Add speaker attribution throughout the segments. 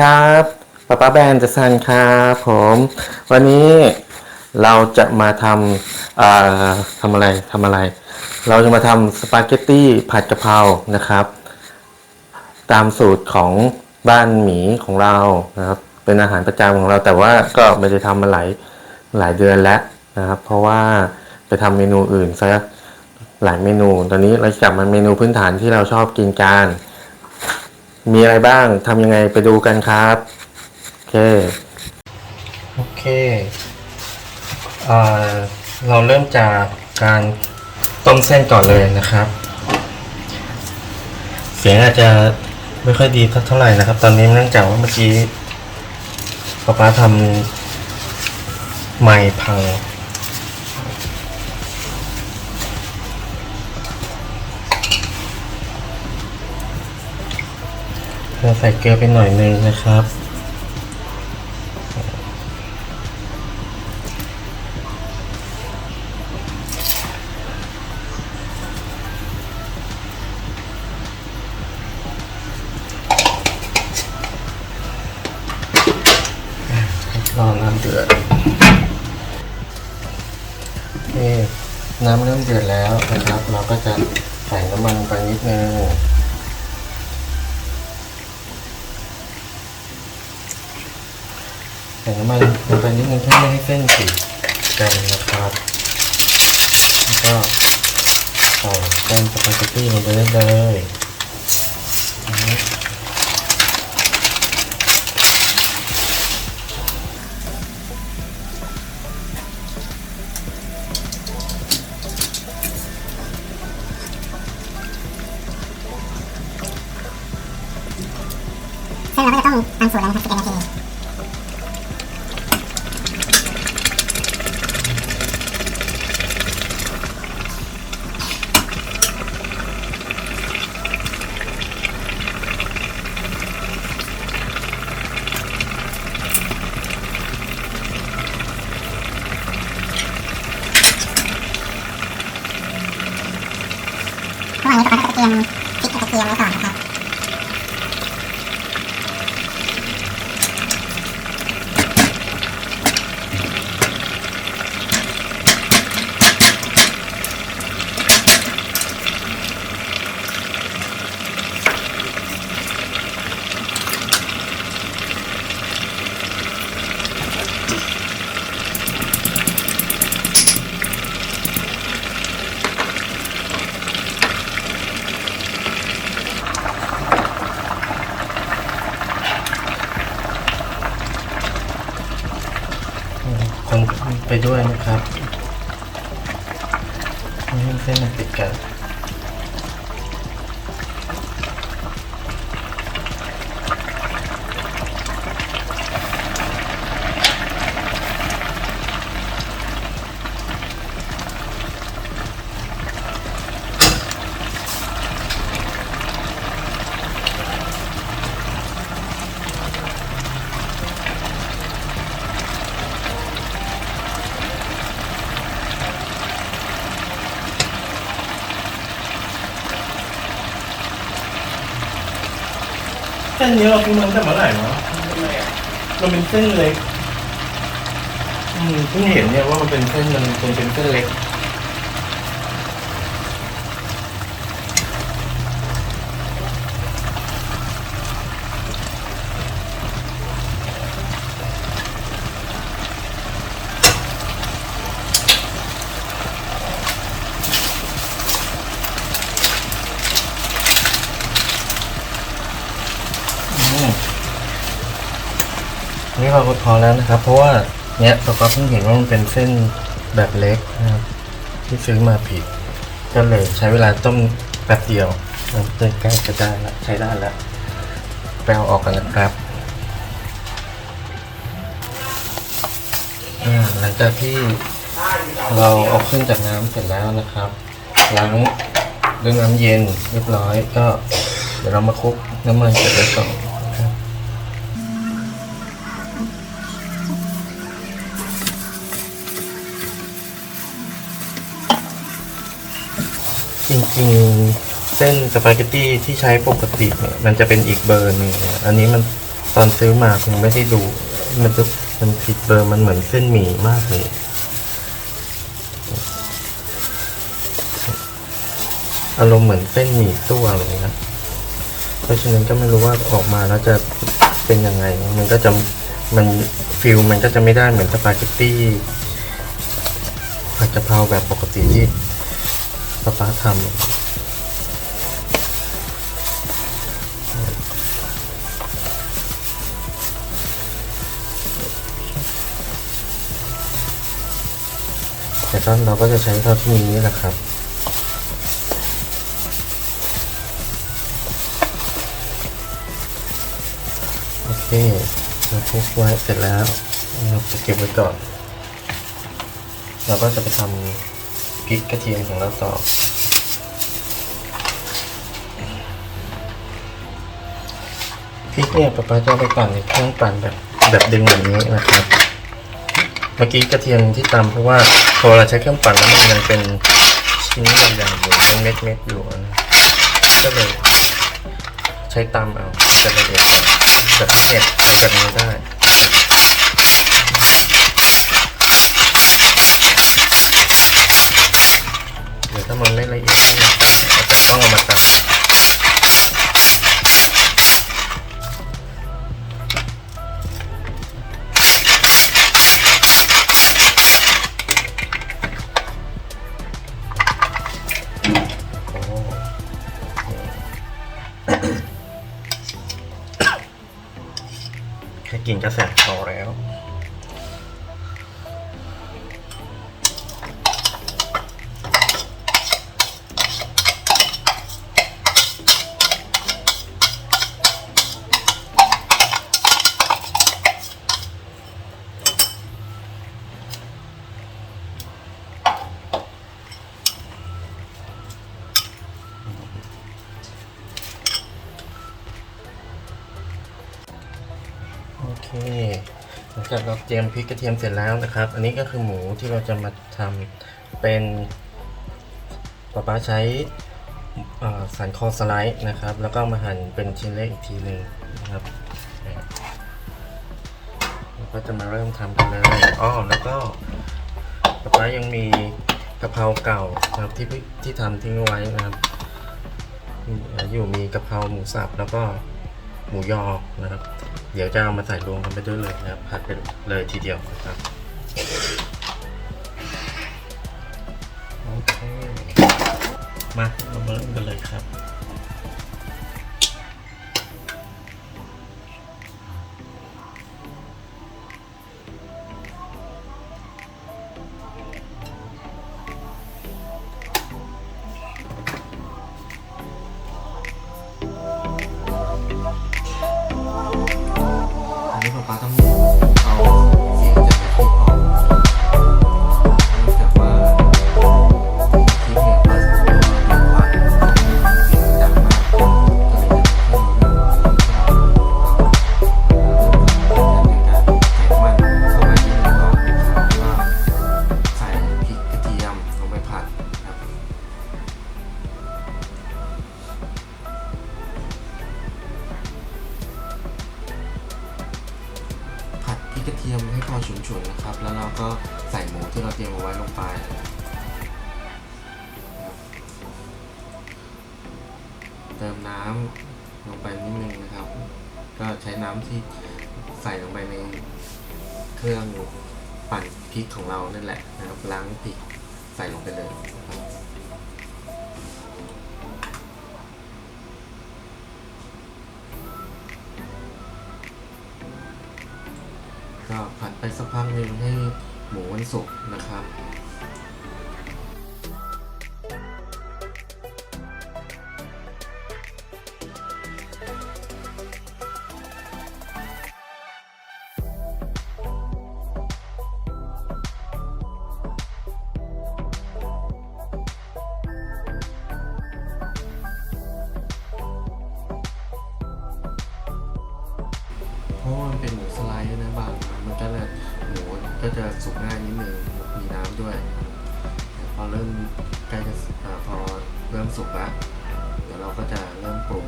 Speaker 1: ครับป้าป้าแบรนด์จะซันครับผม วันนี้เราจะมาทำอ่อทำอะไรทำอะไร เราจะมาทำสปาเกตตี้ผัดกะเพรานะครับ ตามสูตรของบ้านหมีของเรานะครับ เป็นอาหารประจำของเราแต่ว่าก็ไม่ได้ทำมาหลายหลายเดือนแล้วนะครับ เพราะว่าไปทำเมนูอื่นซะหลายเมนู ตอนนี้เราจะกลับมาเมนูพื้นฐานที่เราชอบกินกัน มีอะไรบ้างทำยังไงไปดูกันครับ โอเค โอเคเอ่อเราเริ่มจากการต้มเส้นก่อนเลยนะครับ เสียงอาจจะไม่ค่อยดีเท่าไหร่นะครับ ตอนนี้เนื่องจากว่าเมื่อกี้ป๊าป๊าทำไม้พัง เราใส่เกลือไปหน่อยนึงนะครับ รอน้ำเดือดโอเคน้ำเริ่มเดือดแล้วนะครับ เราก็จะใส่น้ำมันไปนิดนึง ใส่น้ำมันลงไป นิดนึงเพื่อไม่ให้เส้นติดกันนะครับแล้วก็ใส่เส้นสปาเกตตี้ลงไปเลยอืม
Speaker 2: ซึ่งเราก็จะต้องตามสูตรแล้วนะครับ 11นาทีระหว่างนี้ป๊าป๊าก็จะเตรียมพริกกระเทียมไว้ก่
Speaker 1: ไปด้วยนะครับไม่ให้เส้นมันติดกัน นนี้เราคุ้นมาตั้งแต่เมื่อไหร่เนาะมันเป็นเส้นเล็กอืมเพิ่งเห็นเนี่ยว่ามันเป็นเส้นมันเป็นเส้นเล็ก นี่เราก็พอแล้วนะครับ เพราะว่าเนี้ยเราก็เพิ่งเห็นว่ามันเป็นเส้นแบบเล็กนะครับที่ซื้อมาผิด ก็เลยใช้เวลาต้มแป๊บเดียวน้ำเต้ใกล้จะได้ละใช้ได้แล้วไปเออกกันนะครับหลังจากที่เราเอาขึ้นจากน้ำเสร็จแล้วนะครับล้างด้วยน้ำเย็นเรียบร้อยก็เดี๋ยวเรามาคลุกน้ำมันเสร็จแล้วต่อน จริงๆ เส้นสปาเกตตี้ที่ใช้ปกติเนี่ยมันจะเป็นอีกเบอร์หนึ่งนะอันนี้มันตอนซื้อมาคงไม่ได้ดู มันจะมันผิดเบอร์มันเหมือนเส้นหมี่มากเลยอารมณ์เหมือนเส้นหมี่ตัวเลยนะเพราะฉะนั้นก็ไม่รู้ว่าออกมาแล้วจะเป็นยังไง มันก็จะมันฟิลมันก็จะไม่ได้เหมือนสปาเกตตี้ผัดกะเพราแบบปกติที่ ป๊าทำแต่ก็เราก็จะใช้เท่าที่มีนี่แหละครับโอเคเราคลุกไว้เสร็จแล้วเราจะเก็บไว้ก่อนเราก็จะไปทำพริกกระเทียมของเราต่อ ริกเนี่ยป๊าป๊าจะไปปั่นในเครื่องปั่นแบบแบบดึงแบบนี้นะครับ เมื่อกี้กระเทียมที่ตำเพราะว่าพอเราใช้เครื่องปั่นแล้วมันยังเป็นชิ้นใหญ่ๆอยู่เป็นเม็ดๆอยู่นะก็เลยใช้ตำเอาจะละเอียดแบบเนี่ยแบบนี้ได้เดี๋ยวถ้ามันไม่ละเอียด กินก็แสบค จากเราเตรียมพริกกระเทียมเสร็จแล้วนะครับ อันนี้ก็คือหมูที่เราจะมาทำเป็นป๊าป๊าใช้สันคอสไลด์นะครับ แล้วก็มาหั่นเป็นชิ้นเล็กอีกทีหนึ่งนะครับเราก็จะมาเริ่มทำกันเลยอ้อแล้วก็ป๊าป๊ายังมีกะเพราเก่านะครับที่ที่ทำทิ้งไว้นะครับ อยู่มีกะเพราหมูสับแล้วก็หมูยอนะครับ เดี๋ยวจะเอามาใส่รวมกันไปด้วยเลยนะครับผัดไปเลยทีเดียวนะครับโอเคมาเรามาเริ่มกันเลยครับ ก็ผัดไปสักพักหนึ่งให้หมูมันสุกนะครับ ก็จะสุกง่ายนิดนึงมีน้ำด้วย พอเริ่มใกล้จะพอเริ่มสุกแล้วเดี๋ยวเราก็จะเริ่มปรุง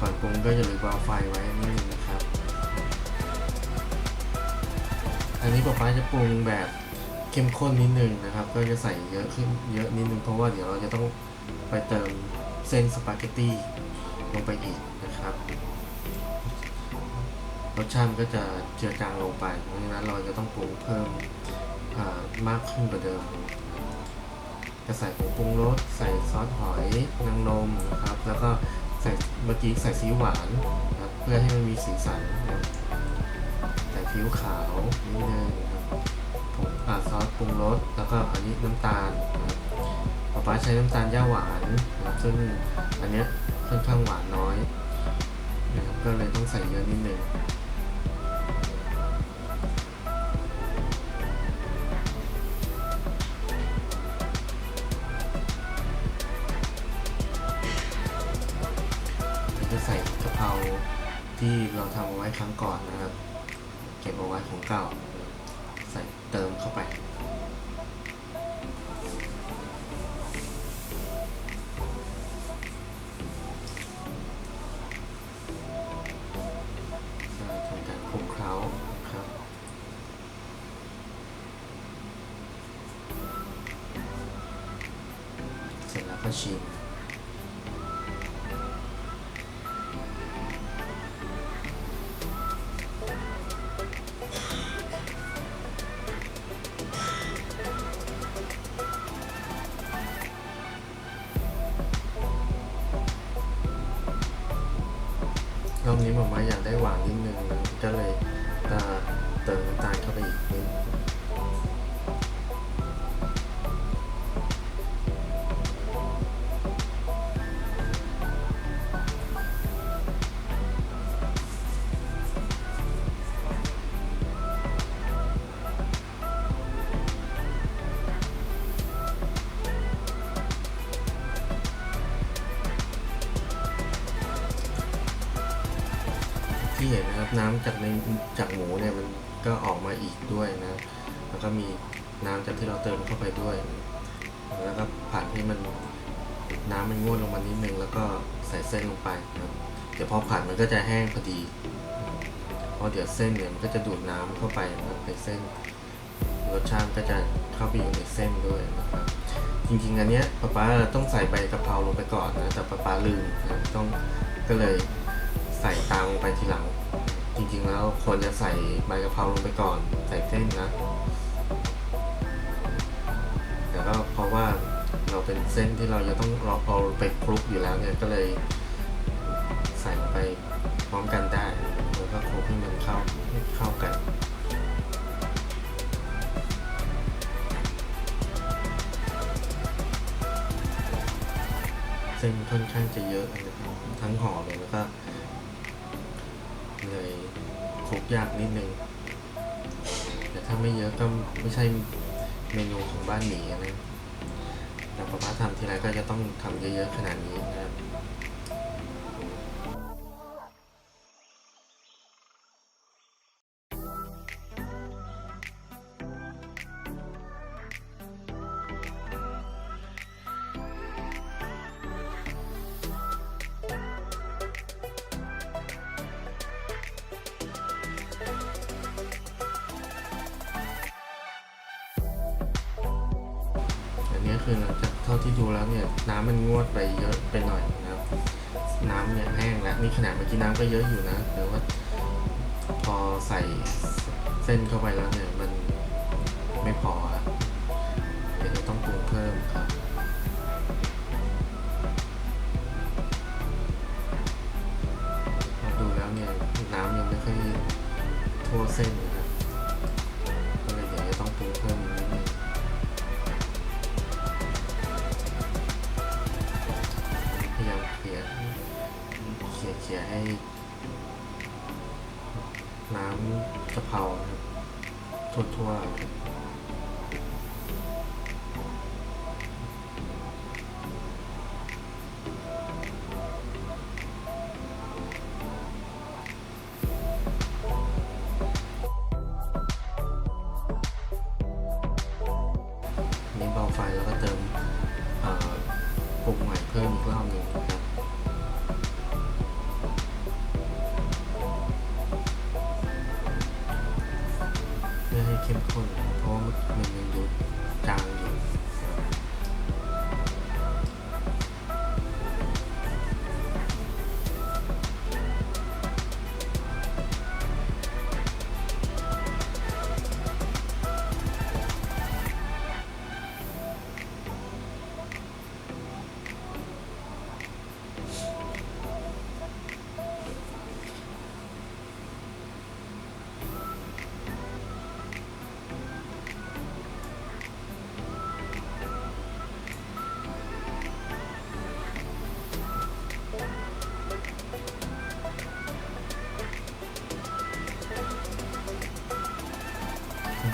Speaker 1: ก่อนปรุงก็อย่าลืมเบาไฟไว้นิดนึงนะครับ อันนี้ป๊าป๊าจะปรุงแบบเข้มข้นนิดนึงนะครับ ก็จะใส่เยอะขึ้นเยอะนิดนึงเพราะว่าเดี๋ยวเราจะต้องไปเติมเส้นสปาเกตตี้ลงไปอีกนะครับ รสชาติมันก็จะเจือจางลงไปเพราะฉะนั้นเราจะต้องปรุงเพิ่มมากขึ้นกว่าเดิม จะใส่ผงปรุงรสใส่ซอสหอยนางรมนะครับ แล้วก็ใส่เมื่อกี้ใส่ซีอิ๊วหวานนะครับเพื่อให้มันมีสีสันนะใส่ซีอิ๊วขาวนิดนึงครับผงซอสปรุงรสแล้วก็อันนี้น้ำตาลนะครับป๊าป๊าใช้น้ำตาลย่าหวานนะครับซึ่งอันเนี้ยค่อนข้างหวานน้อยนะครับก็เลยต้องใส่เยอะนิดนึง ก่อนนะครับ เก็บเอาไว้ของเก่า ใส่เติมเข้าไป จากในจากหมูเนี่ยมันก็ออกมาอีกด้วยนะ แล้วก็มีน้ำจากที่เราเติมเข้าไปด้วย แล้วก็ผัดให้มันน้ำมันงวดลงมานิดนึงแล้วก็ใส่เส้นลงไปนะเดี๋ยวพอผัดมันก็จะแห้งพอดีเพราะเดี๋ยวเส้นเนี่ยมันก็จะดูดน้ำเข้าไปนะในเส้นรสชาติก็จะเข้าไปอยู่ในเส้นด้วยนะครับจริงๆอันเนี้ยป๊าป๊าต้องใส่ใบกะเพราลงไปก่อนนะแต่ป๊าป๊าลืมนะต้องก็เลยใส่ตามลงไปทีหลัง จริงๆแล้วควรจะใส่ใบกะเพราลงไปก่อน ใส่เส้นนะแต่ก็เพราะว่าเราเป็นเส้นที่เราจะต้องเราเอาไปคลุกอยู่แล้วเนี่ยก็เลยใส่ลงไปพร้อมกันได้แล้วก็คลุกให้มันเข้าเข้ากันเส้นค่อนข้างจะเยอะทั้งห่อเลยแล้วก็ ครุกยากนิดนึงแต่ถ้าไม่เยอะก็ไม่ใช่เมนูของบ้านหมีนะแต่ป๊าป้าทำทีไรก็จะต้องทำเยอะๆขนาดนี้นะครับ อันนี้คือหลังจากเท่าที่ดูแล้วเนี่ยน้ำมันงวดไปเยอะไปหน่อยนะครับน้ำเนี่ยแห้งแล้วนี่ขนาดเมื่อกี้น้ำก็เยอะอยู่นะแต่ว่าพอใส่เส้นเข้าไปแล้วเนี่ยมันไม่พอครับเดี๋ยวจะต้องปรุงเพิ่มครับดูแล้วเนี่ยน้ำยังไม่ค่อยทั่วเส้น เขียเขี่ยให้ น้ำกะเพรานะครับทั่วๆครับ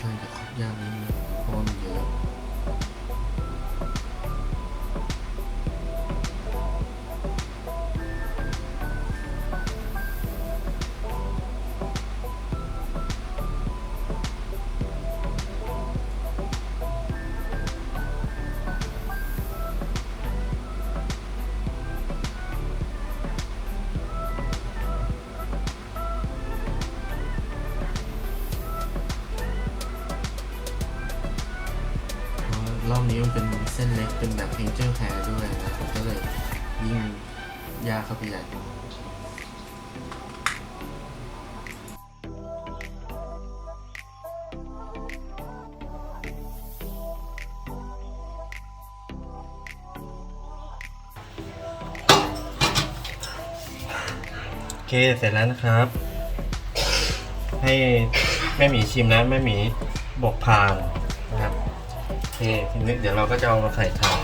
Speaker 1: şöyle yani devam ediyor. ยากเข้าไปใหญ่โอเคเสร็จแล้วนะครับ ให้แม่หมีชิมแล้วแม่หมีบอกผ่านนะครับโอเคทีนี้เดี๋ยวเราก็จะเอามาใส่ถาด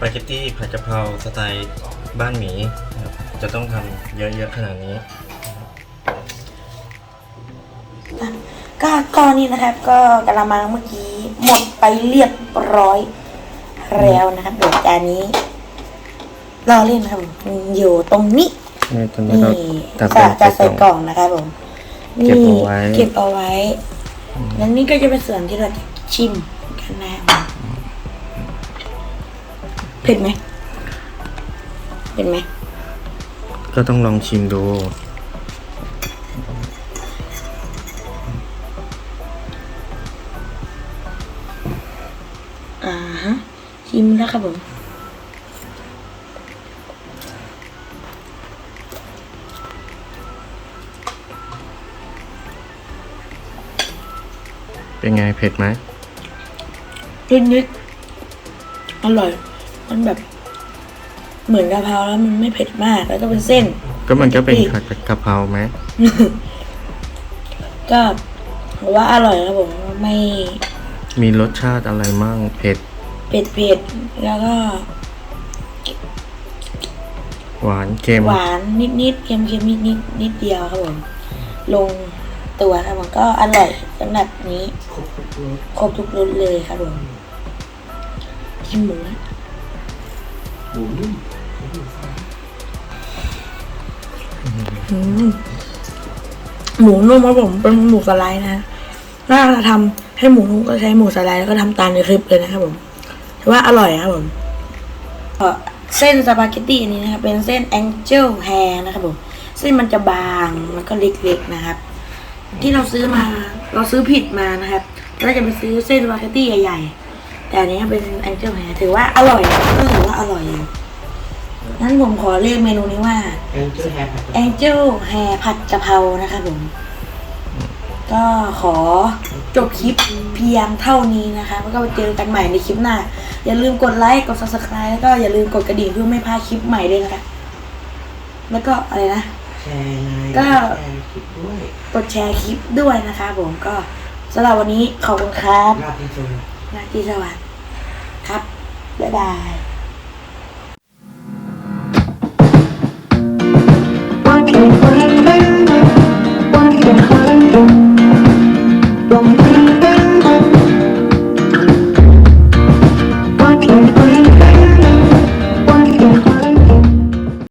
Speaker 1: ปาเกตตี้ผัดกะเพราสไตล์บ้านหมีนะครับจะต้องทำเยอะๆขนาดนี้
Speaker 3: ก็ก็นี่นะครับ ก็กระมังเมื่อกี้หมดไปเรียบร้อยแล้วนะครับเดี๋ยวจานนี้รอเล่นครับผมอยู่ตรงนี้
Speaker 1: นี่ตอนนี้
Speaker 3: นี่
Speaker 1: เราตัด
Speaker 3: จะจะ
Speaker 1: ใส่
Speaker 3: ใส่
Speaker 1: ก
Speaker 3: ก
Speaker 1: ล่
Speaker 3: ล่
Speaker 1: อง
Speaker 3: องนะครับผม
Speaker 1: เก็บ
Speaker 3: นี่
Speaker 1: เอาไว้
Speaker 3: เก็บเอาไว้ แล้วนี่ก็จะเป็นส่วนที่เราจะชิมกันนะครับเผ็ดไหมเผ็ดไหม
Speaker 1: ก็ต้องลองชิมดู
Speaker 3: อ่าฮะ ชิมแล้วครับผม
Speaker 1: เป็นไงเผ็ดไหม
Speaker 3: นิดนิดๆอร่อย มันแบบ เหมือนกะเพราแล้วมันไม่เผ็ดมาก แล้วก็เป็นเส้น
Speaker 1: ก็มันก็เป็น
Speaker 3: อีก
Speaker 1: ผัดกะเพราไหม
Speaker 3: ก็ผมว่าอร่อยครับผมไม่
Speaker 1: มีรสชาติอะไรมั่งเผ็ด
Speaker 3: เผ็ดเผ็ดๆแล้วก็
Speaker 1: หวานเค็ม
Speaker 3: หวานนิดนิดๆเค็มเค็มนิดนิดๆนิดเดียวครับผมลงตัวครับผมก็อร่อยสำหรับนี้ ครบทุกรสเลยครับผมชิมหมู นะอืมหมูนุ่มครับผมเป็นหมูสไลด์นะถ้าเราทำให้หมูนุ่มก็ใช้หมูสไลด์แล้วก็ทำตามในคลิปเลยนะครับผมถือว่าอร่อยนะครับผมเส้นสปาเกตตี้อันนี้นะครับเป็นเส้น Angel Hair นะครับผมเส้นมันจะบางแล้วก็เล็กๆนะครับ ที่เราซื้อมาเราซื้อผิดมานะครับเราจะไปซื้อเส้นสปาเกตตี้ใหญ่ๆ แต่อันนี้เป็น Angel Hair ถือว่าอร่อยก็ถือว่าอร่อยอยู่งั้นผมขอเรียกเมนูนี้ว่า
Speaker 4: Angel Hair ผัด
Speaker 3: Angel Hair ผัดกะเพรานะครับผม ก็ขอจบคลิปเพียงเท่านี้นะคะแล้วก็ไปเจอกันใหม่ในคลิปหน้า อย่าลืมกดไลค์กด subscribe แล้วก็อย่าลืมกดกระดิ่งเพื่อไม่พลาดคลิปใหม่ด้วยนะคะแล้วก็อะไรนะ
Speaker 4: แชร์ไง
Speaker 3: ก็
Speaker 4: แชร์คลิปด้วย
Speaker 3: กดแชร์คลิปด้วยนะคะผมก็สำหรับวันนี้ขอบคุณครับ
Speaker 4: ราบที่สุด
Speaker 3: ราตรีสวัสดิ์ครับ บ๊ายบาย